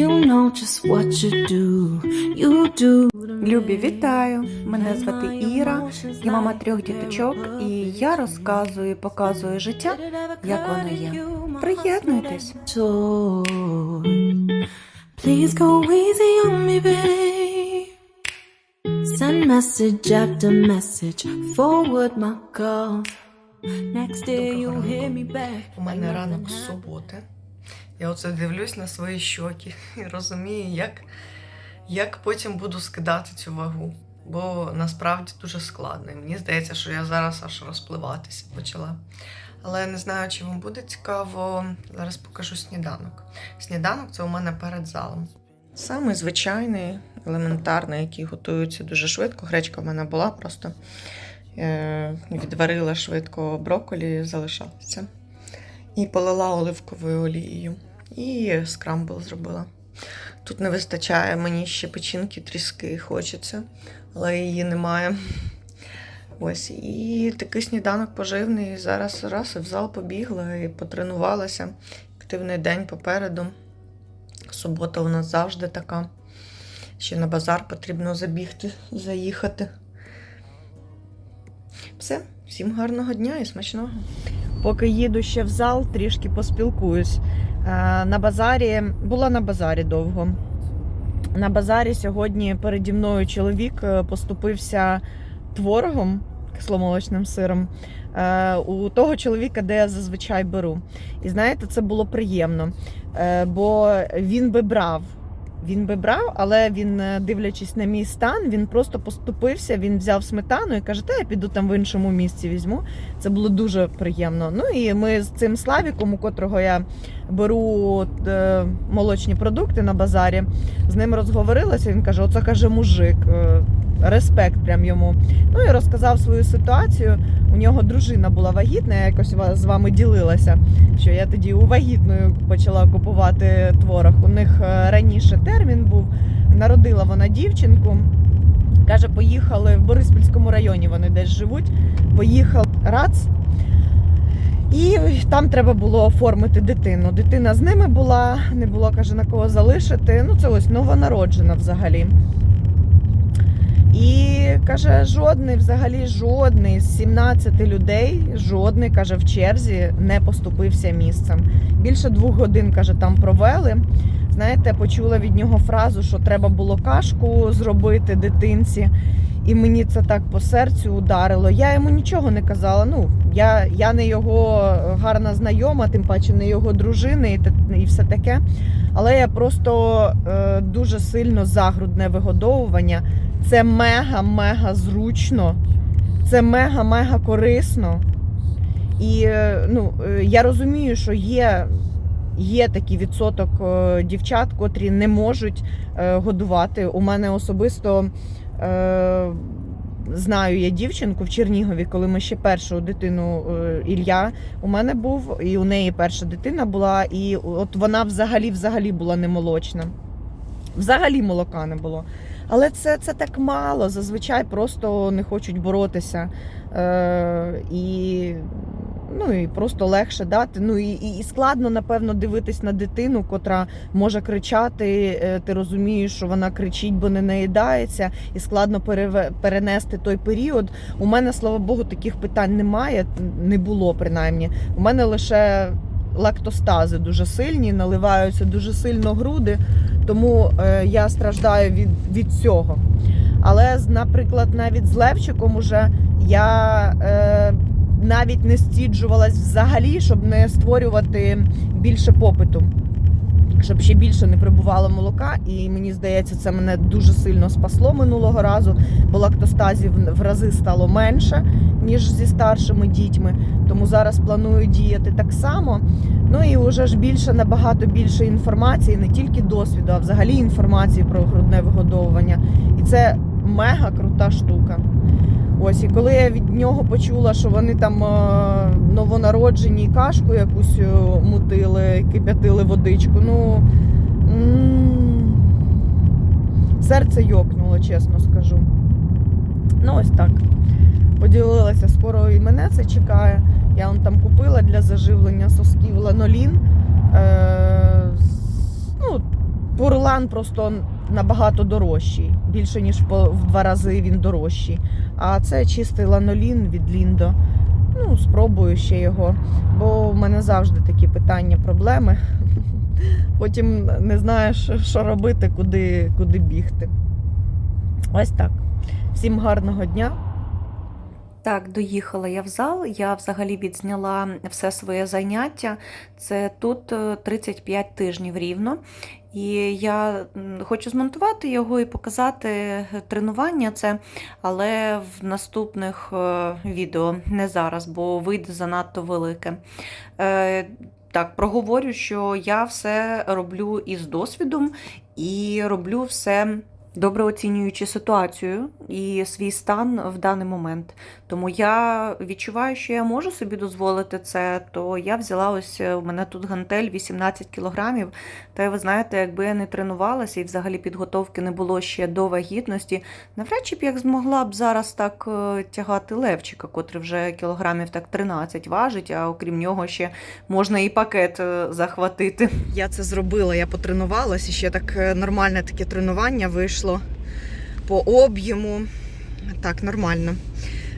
You know just what you do. You do. Любі, вітаю! Мене звати Іра, я мама трьох діточок, і я розказую, і показую життя, як воно є. Приєднуйтесь! Toy. Please go easy on me, babe. Send message after message. Forward my calls. Next day you'll hear me back. У мене ранок з суботи. Я оце дивлюсь на свої щоки і розумію, як, як потім буду скидати цю вагу. Бо насправді дуже складно. І мені здається, що я зараз аж розпливатися почала. Але не знаю, чи вам буде цікаво. Зараз покажу сніданок. Сніданок це у мене перед залом. Самий звичайний, елементарний, який готується дуже швидко. Гречка в мене була просто. Е, відварила швидко брокколі, залишалося. І полила оливковою олією. І скрамбл зробила. Тут не вистачає мені ще печінки тріски хочеться, але її немає. Ось, і такий сніданок поживний. Зараз раз і в зал побігла і потренувалася. Активний день попереду. Субота у нас завжди така. Ще на базар потрібно забігти, заїхати. Все, всім гарного дня і смачного. Поки їду ще в зал, трішки поспілкуюсь. Е, На базарі була на базарі довго. На базарі сьогодні переді мною чоловік е, поступився творогом, кисломолочним сиром. е, У того чоловіка, де я зазвичай беру. І знаєте, це було приємно, бо він би брав. Він би брав, але він, е, дивлячись на мій стан, він просто поступився. Він взяв сметану і каже: Та я піду там в іншому місці візьму. Це було дуже приємно. Ну і ми з цим Славіком, у котрого я беру е, молочні продукти на базарі, з ним розговорилася. Він каже: Оце каже мужик. Респект прям йому. Ну і розказав свою ситуацію. У нього дружина була вагітна, я якось з вами ділилася, що я тоді у вагітною почала купувати творог. У них е, раніше термін був. Народила вона дівчинку. Каже, поїхали в Бориспільському районі. Вони десь живуть. Поїхав РАЦ. І там треба було оформити дитину. Дитина з ними була, не було, каже, на кого залишити. Ну, це ось новонароджена взагалі. І каже, жодний, взагалі жодний з 17 людей, жодний каже, в черзі не поступився місцем. Більше двох годин каже, там провели. Знаєте, почула від нього фразу, що треба було кашку зробити дитинці. І мені це так по серцю ударило. Я йому нічого не казала. Ну, я, я не його гарна знайома, тим паче не його дружини і, і все таке. Але я просто е, дуже сильно за грудне вигодовування. Це мега-мега зручно, це мега-мега корисно. І е, ну, е, я розумію, що є, є такий відсоток е, дівчат, котрі не можуть е, годувати. У мене особисто знаю я дівчинку в Чернігові, коли ми ще першу дитину е, Ілля у мене був, і у неї перша дитина була, і от вона взагалі взагалі була не молочна. Взагалі молока не було. Але це, це так мало. Зазвичай просто не хочуть боротися. Е, і, ну, і просто легше дати. Ну і, і, складно, напевно, дивитись на дитину, котра може кричати. е, Ти розумієш, що вона кричить, бо не наїдається, і складно переве- перенести той період. У мене, слава Богу, таких питань немає, не було принаймні. У мене лише лактостази дуже сильні, наливаються дуже сильно груди тому е, я страждаю від, від цього. Але, наприклад, навіть з Левчиком уже я е, навіть не стіджувалась взагалі, щоб не створювати більше попиту. Щоб ще більше не прибувало молока, і мені здається, це мене дуже сильно спасло минулого разу, бо лактостазів в рази стало менше, ніж зі старшими дітьми. Тому зараз планую діяти так само. Ну і вже ж більше, набагато більше інформації, не тільки досвіду, а взагалі інформації про грудне вигодовування. І це мега крута штука. Ось, і коли я від нього почула, що вони там е, новонароджені кашку якусь е, мутили, кип'ятили водичку, ну серце йокнуло, чесно скажу. Ну, ось так. Поділилася, скоро і мене це чекає. Я вон там купила для заживлення сосків ланолін. Е, ну, Пурлан просто набагато дорожчий. Більше ніж в два рази він дорожчий. А це чистий ланолін від Ліндо. Ну, спробую ще його, бо в мене завжди такі питання, проблеми. Потім не знаєш, що робити, куди, куди бігти. Ось так. Всім гарного дня. Так, доїхала я в зал. Я взагалі відзняла все своє заняття. Це тут е, 35 тижнів рівно. І я хочу змонтувати його і показати е, тренування це, але в наступних е, відео не зараз, бо вийде занадто велике. Е, Так, проговорю, що я все роблю із досвідом і роблю все добре оцінюючи ситуацію і свій стан в даний момент. Тому я відчуваю, що я можу собі дозволити це, то я взяла ось е, у мене тут гантель 18 кілограмів. Та ви знаєте, якби я не тренувалася і взагалі підготовки не було ще до вагітності, навряд чи б я змогла б зараз так е, тягати левчика, котрий вже кілограмів так 13 важить, а окрім нього ще можна і пакет е, захватити. Я це зробила, я потренувалася, ще так нормальне таке тренування вийшло по об'єму. Так, нормально.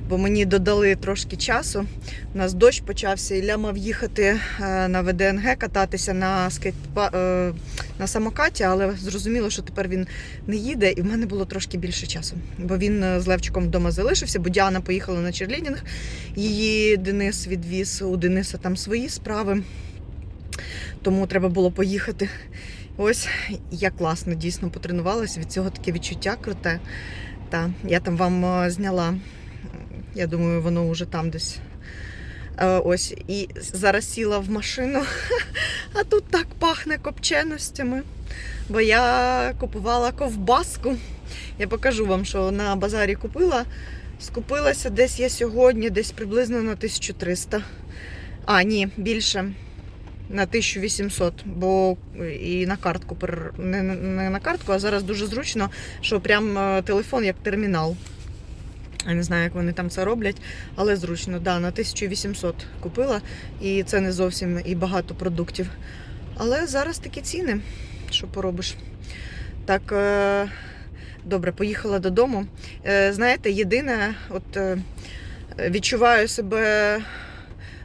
Бо мені додали трошки часу. У нас дощ почався, Ілля мав їхати е, на ВДНГ, кататися на скейтпа... е, на самокаті, але зрозуміло, що тепер він не їде, і в мене було трошки більше часу. Бо він е, з Левчиком вдома залишився, бо Діана поїхала на черлідінг. Її Денис відвіз, у Дениса там свої справи. Тому треба було поїхати. Ось я класно дійсно потренувалася. Від цього таке відчуття круте. Та, я там вам е, зняла. Я думаю, воно вже там десь. Е, Ось, і зараз сіла в машину, а тут так пахне копченостями. Бо я купувала ковбаску. Я покажу вам, що на базарі купила. Скупилася десь я сьогодні, десь приблизно на 1300. А, ні, більше. На 1800, бо і на картку не, на картку, а зараз дуже зручно, що прям е, телефон як термінал. Я не знаю, як вони там це роблять, але зручно. Да, на 1800 купила, і це не зовсім і багато продуктів. Але зараз такі ціни, що поробиш. Так, е, добре, поїхала додому. Е, знаєте, єдине, от е, відчуваю себе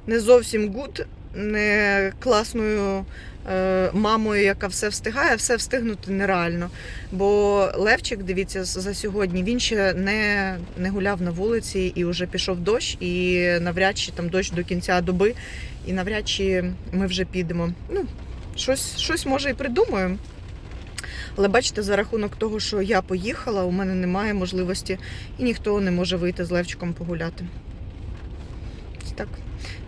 не зовсім гуд, класною е, мамою, яка все встигає, все встигнути нереально. Бо Левчик, дивіться, за сьогодні він ще не, не гуляв на вулиці і вже пішов дощ, і навряд чи там дощ до кінця доби, і навряд чи ми вже підемо. Ну, щось, щось може і придумаємо. Але бачите, за рахунок того, що я поїхала, у мене немає можливості і ніхто не може вийти з Левчиком погуляти. Так.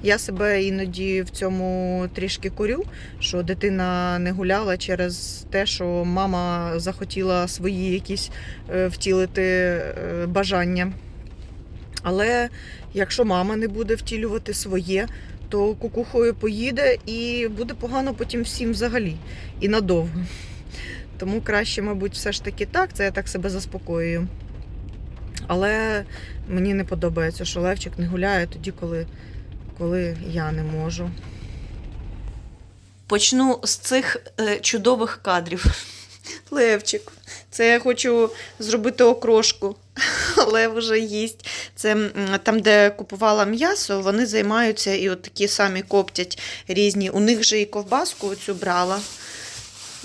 Я себе іноді в цьому трішки корю, що дитина не гуляла через те, що мама захотіла свої якісь е, втілити е, бажання. Але якщо мама не буде втілювати своє, то кукухою поїде і буде погано потім всім взагалі і надовго. Тому краще, мабуть, все ж таки так, це я так себе заспокоюю. Але мені не подобається, що Левчик не гуляє тоді, коли, коли я не можу. Почну з цих е, чудових кадрів. Левчик, це я хочу зробити окрошку, але вже їсть. Це там, де купувала м'ясо, вони займаються і от такі самі коптять різні. У них же і ковбаску цю брала,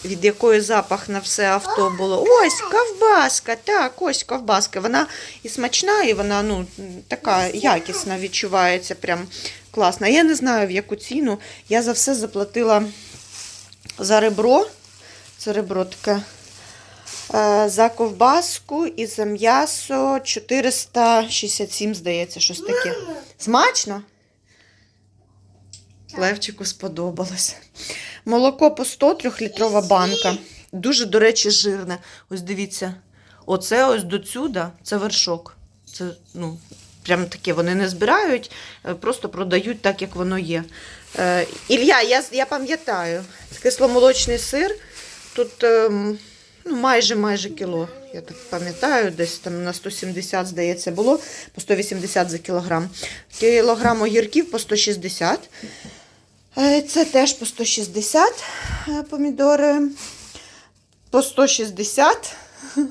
від якої запах на все авто було. Ось ковбаска, так, ось ковбаска. Вона і смачна, і вона ну, така якісна відчувається. Прям класна. Я не знаю, в яку ціну. Я за все заплатила за ребро. Це ребро таке. Е, За ковбаску і за м'ясо 467, здається, щось таке. Смачно? Левчику сподобалось. Молоко по 100, 3-літрова банка. Дуже, до речі, жирне. Ось дивіться. Оце ось до сюди, це вершок. Це, ну, прям таке, вони не збирають, е, просто продають так, як воно є. Е, Ілля, я, я пам'ятаю, кисломолочний сир. Тут ем, ну, майже майже кіло. Я так пам'ятаю, десь там на 170, здається, було, по 180 за кілограм. Кілограм огірків по 160. Е, Це теж по 160 е, помідори. по 160.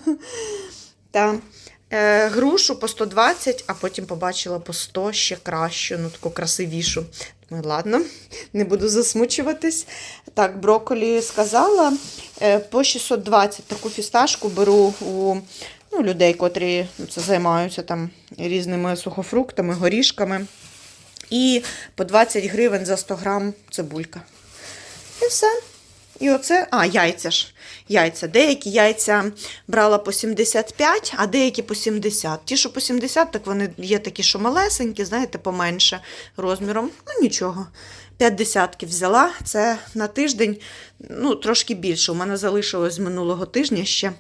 Та грушу по 120, а потім побачила по 100 ще кращу, ну таку красивішу. Ладно, не буду засмучуватись. Так, брокколі сказала. Е, по 620 таку фісташку беру у ну, людей, котрі ну, це займаються там різними сухофруктами, горішками. І по 20 гривень за 100 грам цибулька. І все. І оце, а, яйця ж. Яйця. Деякі яйця брала по 75, а деякі по 70. Ті, що по 70, так вони є такі, що малесенькі, знаєте, поменше розміром. Ну нічого. 5 десятків взяла. Це на тиждень, ну, трошки більше. У мене залишилось з минулого тижня ще,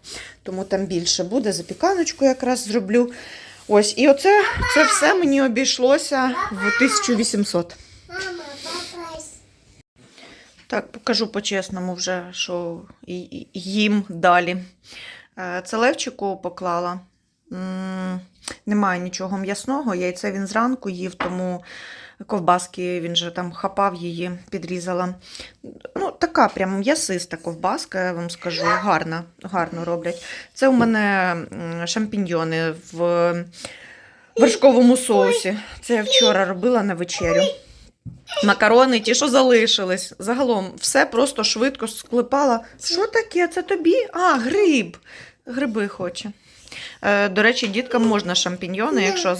тому там більше буде. Запіканочку якраз зроблю. Ось, і оце це все мені обійшлося в 1800. Так, покажу по-чесному вже, що їм далі. Е, Це левчику поклала. Немає нічого м'ясного. Яйце він зранку їв, тому ковбаски він же там хапав її, підрізала. Ну, така прям м'ясиста ковбаска, я вам скажу. Гарна, гарно роблять. Це у мене шампіньйони в вершковому соусі. Це я вчора робила на вечерю. Макарони, ті, що залишились. Загалом все просто швидко склепала. Що таке? Це тобі? А, гриб. Гриби хоче. Е, До речі, діткам можна шампіньйони. Якщо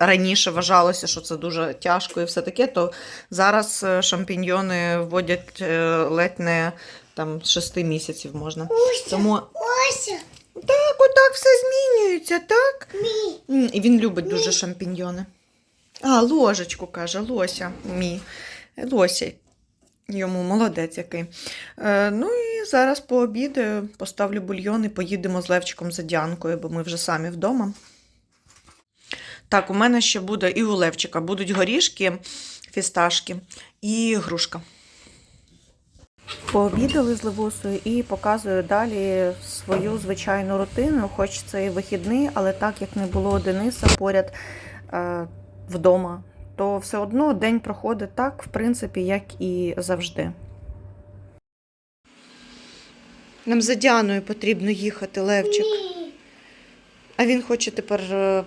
раніше вважалося, що це дуже тяжко і все таке, то зараз е, шампіньйони вводять е, ледь не там, 6 місяців можна. Тому так, отак все змінюється, так? М, І він любить дуже шампіньйони. А, ложечку каже, лося мій. Лося. Йому молодець який. Е, ну і зараз пообідаю, поставлю бульйон і поїдемо з Левчиком за Діанкою, бо ми вже самі вдома. Так, у мене ще буде і у Левчика будуть горішки, фісташки і грушка. Пообідали з Левусою і показую далі свою звичайну рутину, хоч це і вихідний, але так як не було Дениса поряд е, вдома, то все одно день проходить так, в принципі, як і завжди. Нам за Діаною потрібно їхати, Левчик. А він хоче тепер е,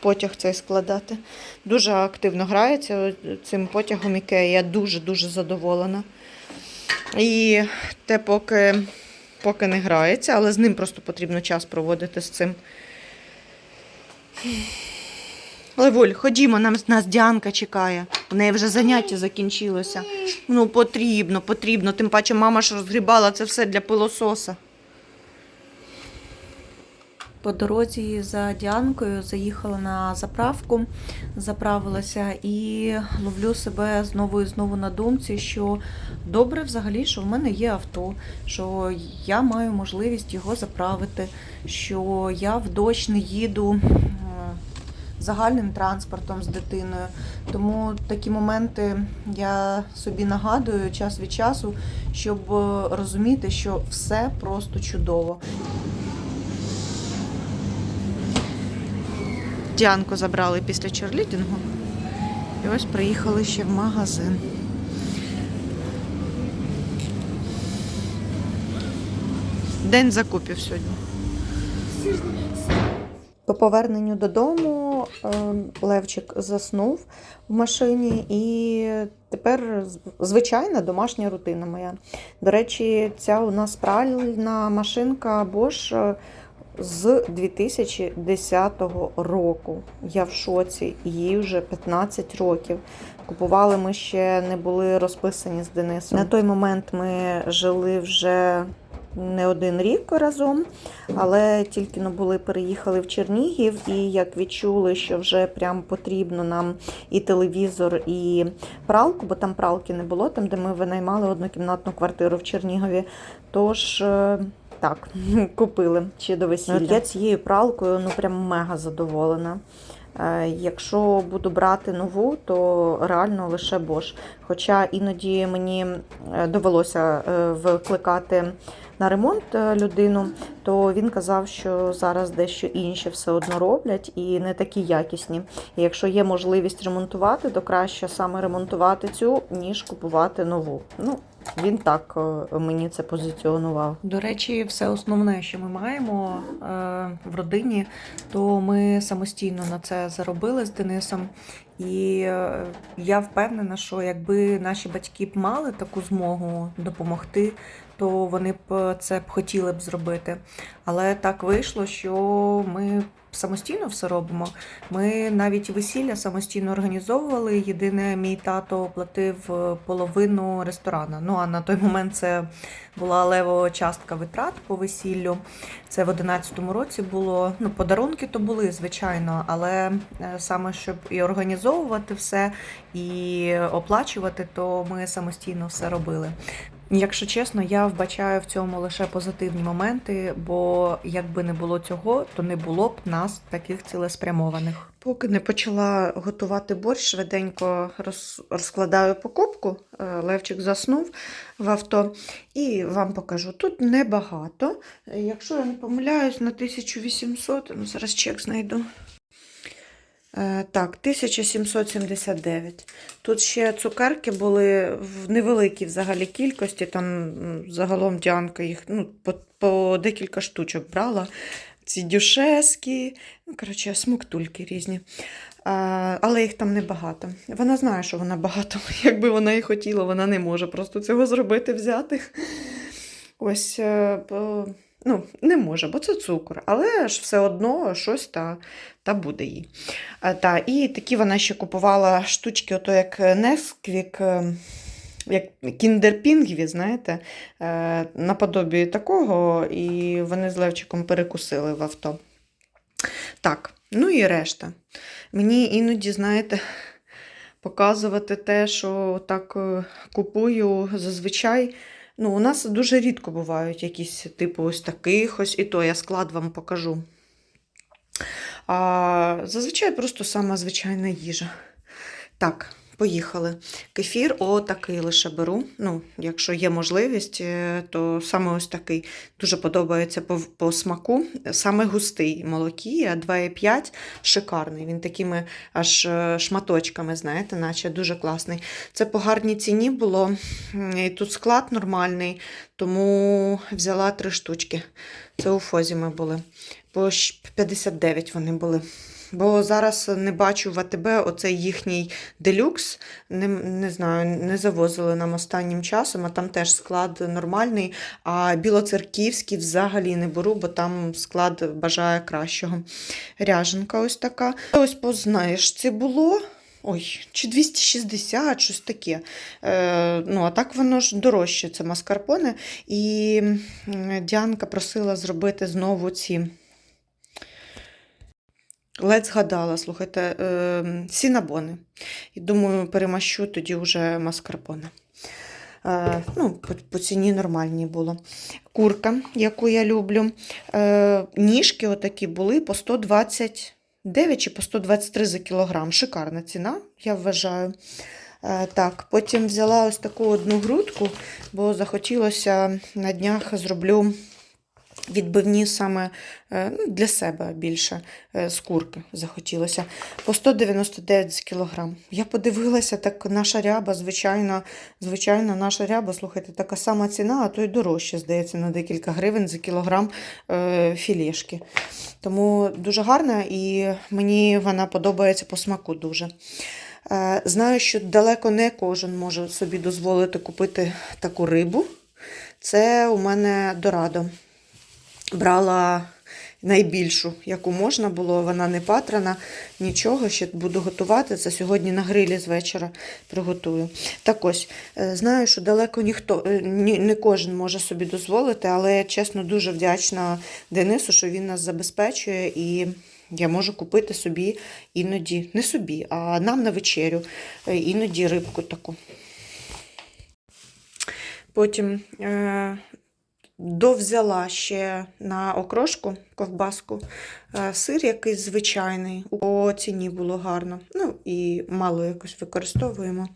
потяг цей складати. Дуже активно грається цим потягом Ікея. Я дуже-дуже задоволена. І те, поки, поки не грається, але з ним просто потрібно час проводити з цим. Левуль, ходімо, нам нас Діанка чекає. У неї вже заняття закінчилося. Ну, потрібно, потрібно. Тим паче мама ж розгрібала це все для пилососа. По дорозі за Діанкою заїхала на заправку, заправилася і ловлю себе знову і знову на думці, що добре взагалі, що в мене є авто, що я маю можливість його заправити, що я в дощ не їду загальним транспортом з дитиною. Тому такі моменти я собі нагадую час від часу, щоб е, розуміти, що все просто чудово. Діанку забрали після черлідінгу. І ось приїхали ще в магазин. День закупів сьогодні. По поверненню додому Левчик заснув в машині, і тепер звичайна домашня рутина моя. До речі, ця у нас пральна машинка Bosch е, з 2010 року. Я в шоці, їй вже 15 років. Купували ми ще не були розписані з Денисом. На той момент ми жили вже не один рік разом. Але тільки ну, були переїхали в Чернігів, і як відчули, що вже прям потрібно нам і телевізор, і пралку, бо там пралки не було, там де ми винаймали однокімнатну квартиру в Чернігові. Тож е, так, купили ще до весілля. Я цією пралкою ну прям мега задоволена. Е, Якщо буду брати нову, то реально лише Bosch. Хоча іноді мені е, довелося е, викликати на ремонт людину, то він казав, що зараз дещо інші все одно роблять і не такі якісні. І якщо є можливість ремонтувати, то краще саме ремонтувати цю, ніж купувати нову. Ну, Він так е, мені це позиціонував. До речі, все основне, що ми маємо е, в родині, то ми самостійно на це заробили з Денисом. І е, я впевнена, що якби наші батьки б мали таку змогу допомогти, то вони б це б хотіли б зробити. Але так вийшло, що ми самостійно все робимо. Ми навіть весілля самостійно організовували. Єдине, мій тато платив е, половину ресторана. Ну а на той момент це була левова частка витрат по весіллю. Це в 11-му році було. Ну, подарунки то були, звичайно, але е, саме щоб і організовувати все, і оплачувати, то ми самостійно все робили. Якщо чесно, я вбачаю в цьому лише позитивні моменти, бо якби не було цього, то не було б нас таких цілеспрямованих. Поки не почала готувати борщ, швиденько роз- розкладаю покупку. Е, Левчик заснув в авто. І вам покажу. Тут небагато. Е, Якщо я не помиляюсь, на 1800, ну зараз чек знайду. Е, Так, 1779. Тут ще цукерки були в невеликій взагалі кількості. Там загалом Діанка їх ну, по, по декілька штучок брала. Ці дюшески, ну, коротше, смуктульки різні. А, але їх там небагато. Вона знає, що вона багато. Якби вона і хотіла, вона не може просто цього зробити, взяти. Ось, е, ну, не може, бо це цукор. Але ж все одно щось та, та буде їй. А, та, і такі вона ще купувала штучки, ото як Несквік, е, як кіндерпінгві, знаєте, е, наподобі такого, і вони з Левчиком перекусили в авто. Так, ну і решта. Мені іноді, знаєте, показувати те, що так е, купую зазвичай. Ну, у нас дуже рідко бувають якісь типу ось таких ось, і то я склад вам покажу. А зазвичай просто сама звичайна їжа. Так, поїхали. Кефір отакий лише беру. Ну, якщо є можливість, е, то саме ось такий дуже подобається по, по смаку. Саме густий молокія 2,5 шикарний. Він такими аж е, шматочками, знаєте, наче дуже класний. Це по гарній ціні було. І тут склад нормальний, тому взяла три штучки. Це у Фозі ми були. По щ- 59 вони були. Бо зараз не бачу в АТБ оцей їхній делюкс. Не, не знаю, не завозили нам останнім часом, а там теж склад нормальний. А білоцерківський взагалі не беру, бо там склад бажає кращого. Ряженка ось така. Ось познаєш, це було. Ой, чи 260, щось таке. Е, ну, а так воно ж дорожче, це маскарпоне. І Діанка просила зробити знову ці. Ледь згадала, слухайте, е, сінабони. І думаю, перемащу тоді вже маскарпоне. Е, ну, по, по ціні нормальні було. Курка, яку я люблю. Е, ніжки отакі були по 129 чи по 123 за кілограм. Шикарна ціна, я вважаю. Е, так, потім взяла ось таку одну грудку, бо захотілося на днях зроблю відбивні саме е, ну, для себе більше е, з курки захотілося. По 199 за кілограм. Я подивилася, так наша ряба, звичайно, звичайно, наша ряба, слухайте, така сама ціна, а то й дорожче, здається, на декілька гривень за кілограм е, філешки. Тому дуже гарна і мені вона подобається по смаку дуже. Е, Знаю, що далеко не кожен може собі дозволити купити таку рибу. Це у мене дорадо. Брала найбільшу, яку можна було, вона не патрана, нічого, ще буду готувати. Це сьогодні на грилі з вечора приготую. Так ось, е, знаю, що далеко ніхто, е, не кожен може собі дозволити, але чесно дуже вдячна Денису, що він нас забезпечує і. Я можу купити собі іноді, не собі, а нам на вечерю, е, іноді рибку таку. Потім довзяла ще на окрошку ковбаску е, сир якийсь звичайний. По ціні було гарно. Ну і мало якось використовуємо.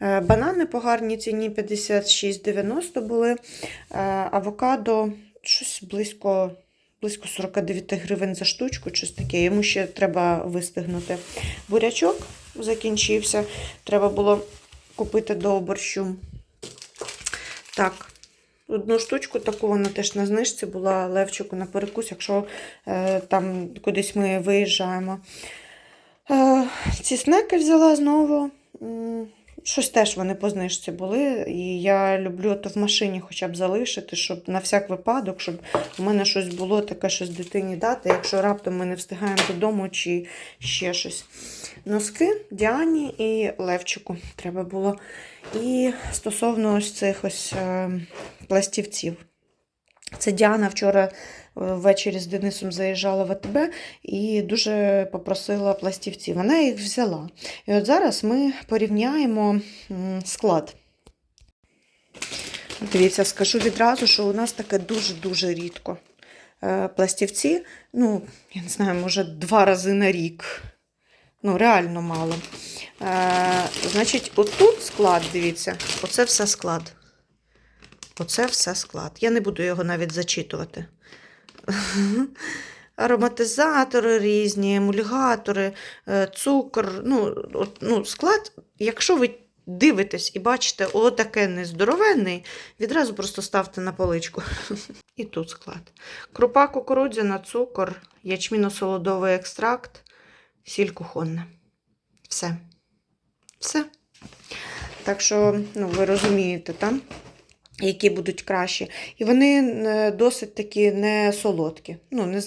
Е, банани по гарній ціні 56,90 були. Е, авокадо щось близько. Близько 49 гривень за штучку, щось таке. Йому ще треба вистигнути. Бурячок закінчився. Треба було купити до борщу. Так. Одну штучку таку вона теж на знижці була Левчику на перекус, якщо е, там кудись ми виїжджаємо. Е, ці снеки взяла знову. Щось теж вони по знижці були. І я люблю то в машині хоча б залишити, щоб на всяк випадок, щоб у мене щось було таке, щось дитині дати, якщо раптом ми не встигаємо додому чи ще щось. Носки Діані і Левчику треба було. І стосовно ось цих ось е, пластівців. Це Діана вчора е, ввечері з Денисом заїжджала в АТБ і дуже попросила пластівці. Вона їх взяла. І от зараз ми порівняємо склад. Дивіться, скажу відразу, що у нас таке дуже-дуже рідко. Е, Пластівці, ну, я не знаю, може, два рази на рік. Ну, реально мало. Е, значить, отут склад, дивіться, оце все склад. Оце все склад. Я не буду його навіть зачитувати. Ароматизатори різні, емульгатори, е, цукор. Ну, от, ну, склад, якщо ви дивитесь і бачите, отаке нездоровенний, відразу просто ставте на поличку. І тут склад. Крупа кукурудзяна, цукор, ячміно-солодовий екстракт, сіль кухонна. Все. Все. Так що, ну, ви розумієте, там, які будуть кращі. І вони е, досить такі не солодкі. Ну, не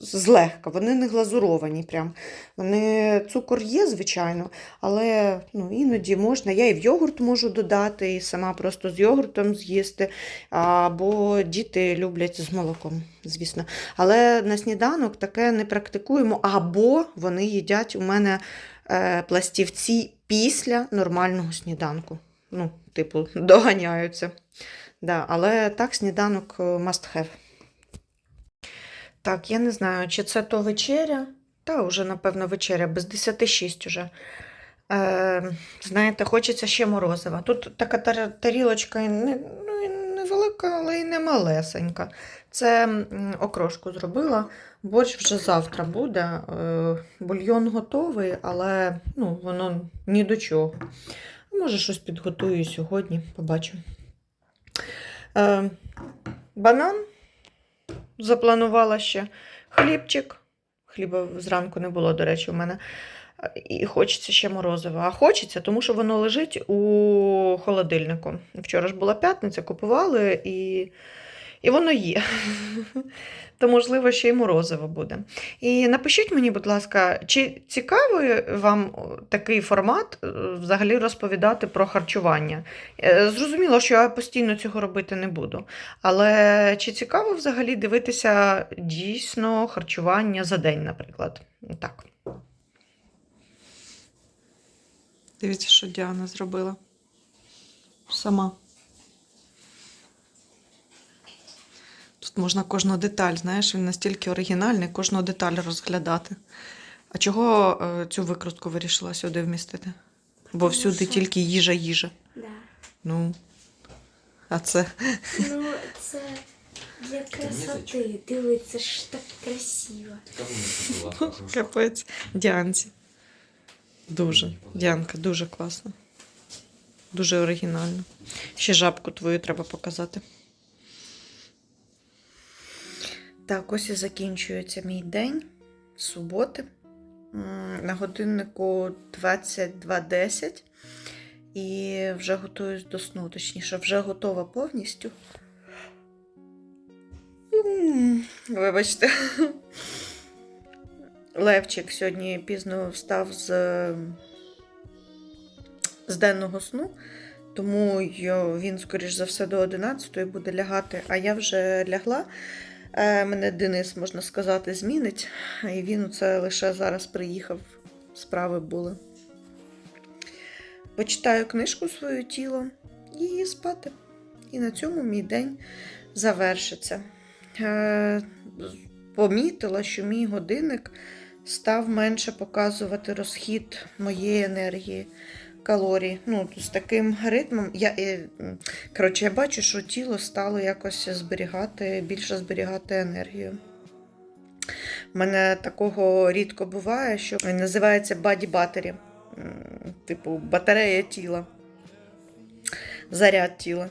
злегка, вони не глазуровані. Прям. Вони, цукор є, звичайно, але ну, іноді можна. Я і в йогурт можу додати, і сама просто з йогуртом з'їсти. Або діти люблять з молоком, звісно. Але на сніданок таке не практикуємо, або вони їдять у мене е, пластівці після нормального сніданку. Ну, типу, доганяються. Да, але так, сніданок е, must have. Так, я не знаю, чи це то вечеря. Та, вже, напевно, вечеря, без 10 уже. Е, знаєте, хочеться ще морозива. Тут така тар- тарілочка не, ну, невелика, але й не малесенька. Це окрошку зробила. Борщ вже завтра буде. Е, бульйон готовий, але ну, воно ні до чого. Може, щось підготую сьогодні, побачу. Е, банан запланувала ще. Хлібчик. Хліба зранку не було, до речі, у мене. І хочеться ще морозива. А хочеться, тому що воно лежить у холодильнику. Вчора ж була п'ятниця, купували і, і воно є. То, можливо, ще й морозиво буде. І напишіть мені, будь ласка, чи цікавий вам такий формат е, взагалі розповідати про харчування? Е, Зрозуміло, що я постійно цього робити не буду. Але чи цікаво взагалі дивитися дійсно харчування за день, наприклад? Так. Дивіться, що Діана зробила. Сама. Можна кожну деталь, знаєш, він настільки оригінальний, кожну деталь розглядати. А чого е, цю викрутку вирішила сюди вмістити? Бо всюди що- тільки їжа, їжа. Да. Ну. А це. Ну, це для красоти. Дивиться ж так красиво. Капець. Діанці. Дуже. Діанка, дуже класно. Дуже оригінально. Ще жабку твою треба показати. Так, ось і закінчується мій день суботи. На годиннику 22.10. І вже готуюсь до сну, точніше, вже готова повністю. Вибачте. Левчик сьогодні пізно встав з, з денного сну, тому він, скоріш за все, до 11 буде лягати, а я вже лягла. Е, Мене Денис, можна сказати, змінить, і він це лише зараз приїхав, справи були. Почитаю книжку свою тіло і спати. І на цьому мій день завершиться. Е, Помітила, що мій годинник став менше показувати розхід моєї енергії, калорій. Ну, з таким ритмом. Я, е, коротше, я бачу, що тіло стало якось зберігати, більше зберігати енергію. У мене такого рідко буває, що називається body battery, типу батарея тіла. заряд тіла.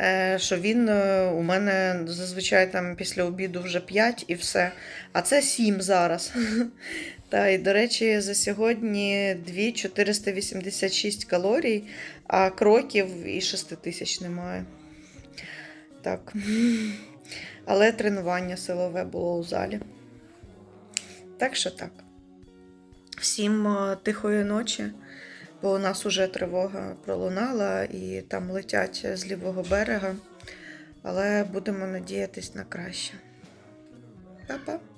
Е, що він е, у мене зазвичай там після обіду вже 5 і все. А це 7 зараз. Та і, до речі, за сьогодні 2486 калорій, а кроків і 6 тисяч немає. Так. Але тренування силове було у залі. Так що так. Всім е, тихої ночі, бо у нас уже тривога пролунала і там летять з лівого берега. Але будемо надіятись на краще. Па-па!